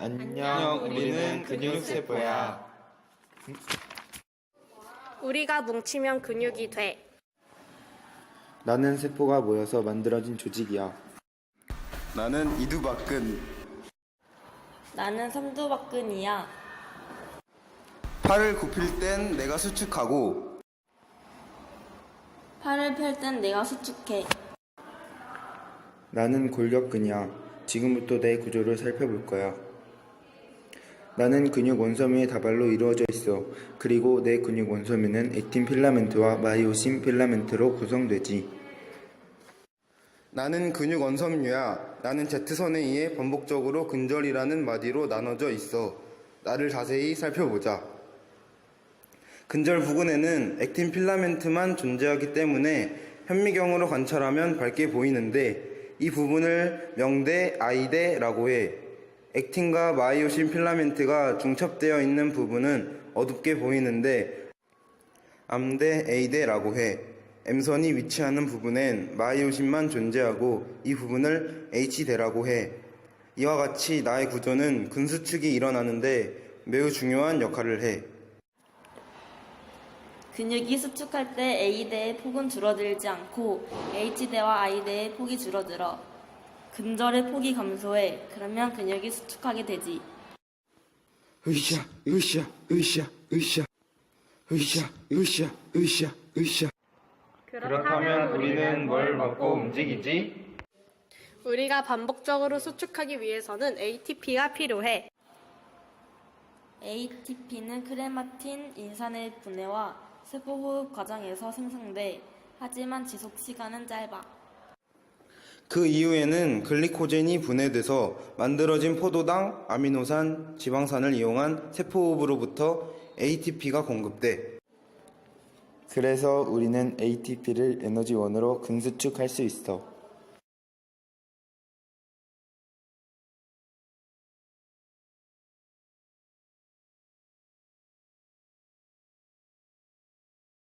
안녕, 우리는 근육세포야. 우리가 뭉치면 근육이 돼. 나는 세포가 모여서 만들어진 조직이야. 나는 이두박근. 나는 삼두박근이야. 팔을 굽힐 땐 내가 수축하고 팔을 펼 땐 내가 수축해. 나는 골격근이야. 지금부터 내 구조를 살펴볼 거야. 나는 근육 원섬유의 다발로 이루어져 있어. 그리고 내 근육 원섬유는 액틴 필라멘트와 마이오신 필라멘트로 구성되지. 나는 근육 원섬유야. 나는 Z선에 의해 반복적으로 근절이라는 마디로 나눠져 있어. 나를 자세히 살펴보자. 근절 부근에는 액틴 필라멘트만 존재하기 때문에 현미경으로 관찰하면 밝게 보이는데 이 부분을 명대 I대라고 해. 액틴과 마이오신 필라멘트가 중첩되어 있는 부분은 어둡게 보이는데 암대 A대라고 해. M선이 위치하는 부분엔 마이오신만 존재하고 이 부분을 H대라고 해. 이와 같이 나의 구조는 근수축이 일어나는데 매우 중요한 역할을 해. 근육이 수축할 때 A대의 폭은 줄어들지 않고 H대와 I대의 폭이 줄어들어. 근절의 폭이 감소해. 그러면 근육이 수축하게 되지. 으쌰, 으쌰, 으쌰, 으쌰, 으쌰, 으쌰, 으쌰, 으쌰. 그렇다면 우리는 뭘 먹고 움직이지? 우리가 반복적으로 수축하기 위해서는 ATP가 필요해. ATP는 크레마틴 인산의 분해와 세포 호흡 과정에서 생성돼. 하지만 지속 시간은 짧아. 그 이후에는 글리코젠이 분해돼서 만들어진 포도당, 아미노산, 지방산을 이용한 세포호흡으로부터 ATP가 공급돼. 그래서 우리는 ATP를 에너지원으로 근수축할 수 있어.